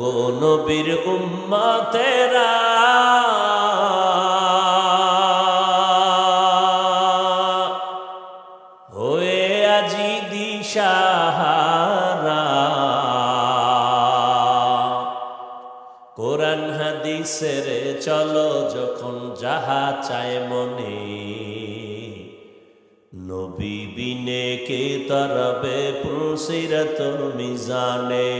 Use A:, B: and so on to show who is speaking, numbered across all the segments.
A: ওগো নবীর উম্মতেরা। হয়ে আজি দিশাহারা। কোরআন হাদিসের চলো যখন যাহা চায় মনে। নবী বিনে কে তরবে পুসিরত মিজানে।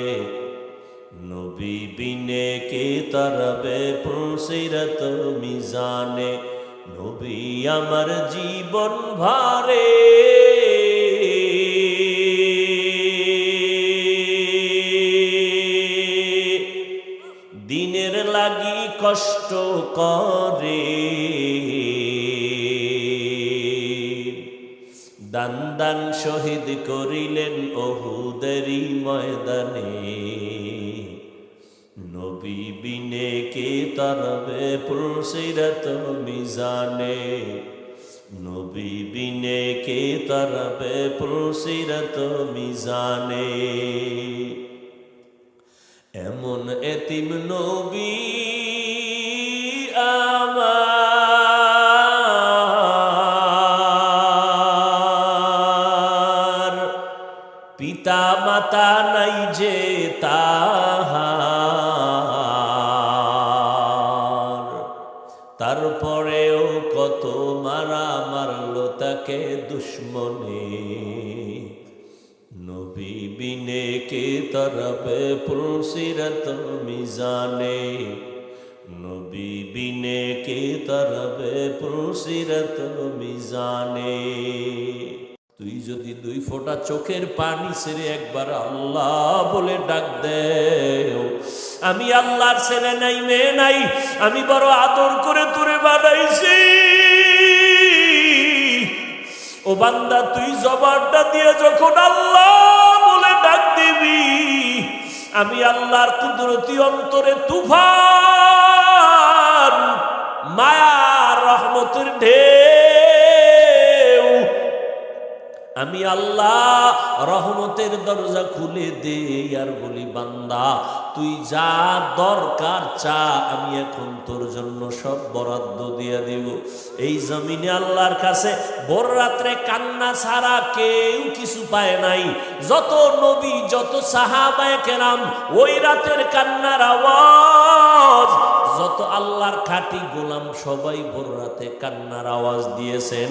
A: বিনে কে তরবে পুসিরত মিজানে? নবী আমার জীবন ভারে। দিনের লাগি কষ্ট করে। দান দান শহীদ করিলেন অহুদেরই ময়দানে। নবী বিনে কে তরবে পুলসিরত মিজানে? নবী বিনে কে তরবে পুলসিরত মিজানে? এমন এতিম নবী আমার। পিতা মাতা নাই যে তাহার। তারপরেও কত মারা মারলো তাকে দুশ্মনে। নবী বিনে কে তরফে পুলসিরত মিজানে। নবী বিনে কে তরফে পুলসিরত মিজানে। তুই যদি দুই ফোঁটা চোখের পানি ছেড়ে একবার আল্লাহ বলে ডাক দে আমি আল্লাহর ছেলে নাই, মেয়ে নাই, আমি বড় আদর করে তোরে বানাইছি। ও বান্দা, তুই জবানটা দিয়ে যখন আল্লাহ বলে ডাক দিবি, আমি আল্লাহর কুদরতি অন্তরে তুফান মায়া রহমতের আমি আল্লাহ রহমতের দরজা খুলে দে আর বলি, বান্দা, তুই যা দরকার চা আমি এখন তোর জন্য সব বরাদ্দ দিয়ে দেব। এই জমিনে আল্লাহর কাছে ভোর রাত্রে কান্না ছাড়া কেউ কিছু পায় নাই। যত নবী, যত সাহাবায় কেরাম, ওই রাতের কান্নার আওয়াজ যত আল্লাহর খাটি গোলাম সবাই ভোর রাতে কান্নার আওয়াজ দিয়েছেন।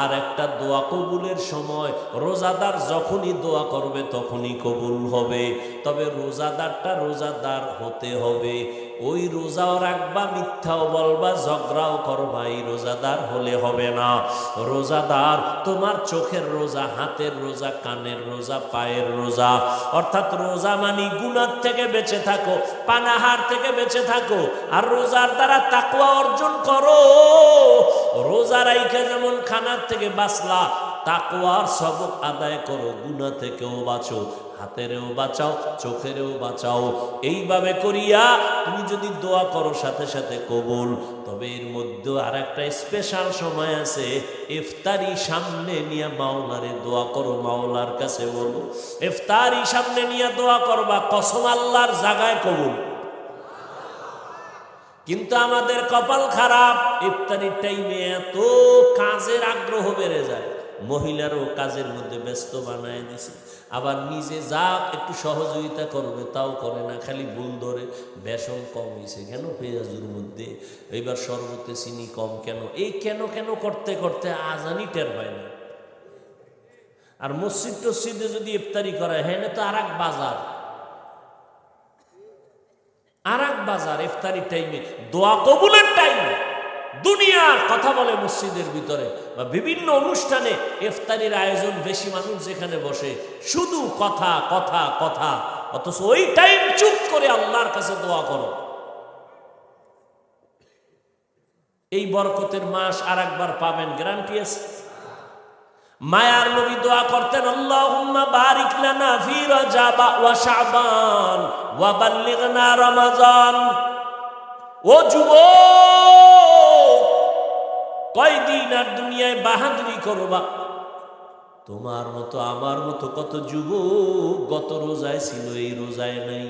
A: আর একটা দোয়া কবুলের সময় রোজাদার যখনই দোয়া করবে তখনই কবুল হবে। তবে রোজাদারটা রোজাদার হতে হবে। ওই রোজাও রাখবা, মিথ্যাও বলবা, ঝগড়াও করবা এই রোজাদার হলে হবে না। রোজাদার, তোমার চোখের রোজা, হাতের রোজা, কানের রোজা, পায়ের রোজা। অর্থাৎ রোজা মানি গুণার থেকে বেঁচে থাকো, পানাহার থেকে বেঁচে থাকো, আর রোজার দ্বারা তাকুয়া অর্জন করো। রোজা রাইখে যেমন খানার থেকে বাঁচলা তাকুয়ার সবক আদায় করো গুণা থেকেও বাঁচো, হাতেরও বাঁচাও, চোখেরও বাঁচাও। এইভাবে করিয়া তুমি যদি দোয়া করো সাথে সাথে কবুল। তবে এর মধ্যে আর একটা স্পেশাল সময় আছে। ইফতারি সামনে নিয়ে মাওলারে দোয়া করো, মাওলার কাছে বলো, ইফতারি সামনে নিয়ে দোয়া করবা, কসম আল্লাহর জাগায় কবুল। কিন্তু আমাদের কপাল খারাপ, ইফতারির টাইমে এত কাজের আগ্রহ বেড়ে যায়। মহিলারও কাজের মধ্যে ব্যস্ত বানায় দিছে। আবার নিজে যা একটু সহযোগিতা করবে, তাও করে না, খালি ভুল ধরে বেসন কম হয়েছে কেন পেঁয়াজুর মধ্যে? এইবার শরবতে চিনি কম কেন? এই কেন কেন করতে করতে আজানি টের পায় না। আর মসজিদ টসজিদে যদি ইফতারি করে হয় তো আর বাজার। আর বাজার, ইফতারি টাইমে, দোয়া কবুলের টাইমে। দুনিয়ার কথা বলে মসজিদের ভিতরে বা বিভিন্ন অনুষ্ঠানে ইফতারির আয়োজন বেশি মানুষ যেখানে বসে। শুধু কথা কথা কথা। অথচ ওই টাইম চুপ করে আল্লাহর কাছে দোয়া করো। এই বরকতের মাস আর একবার পাবেন গ্যারান্টি আছে? মায়ার নবী দোয়া করতেন, আল্লাহুম্মা বারিক লানা ফি রজব ওয়া শাবান ওয়া বাল্লিগনা রমাজান। ও যুবক! কয়দিন আর দুনিয়ায় বাহাদুরি করবা? তোমার মতো আমার মতো কত যুবক গত রোজায় ছিল, এই রোজায় নাই।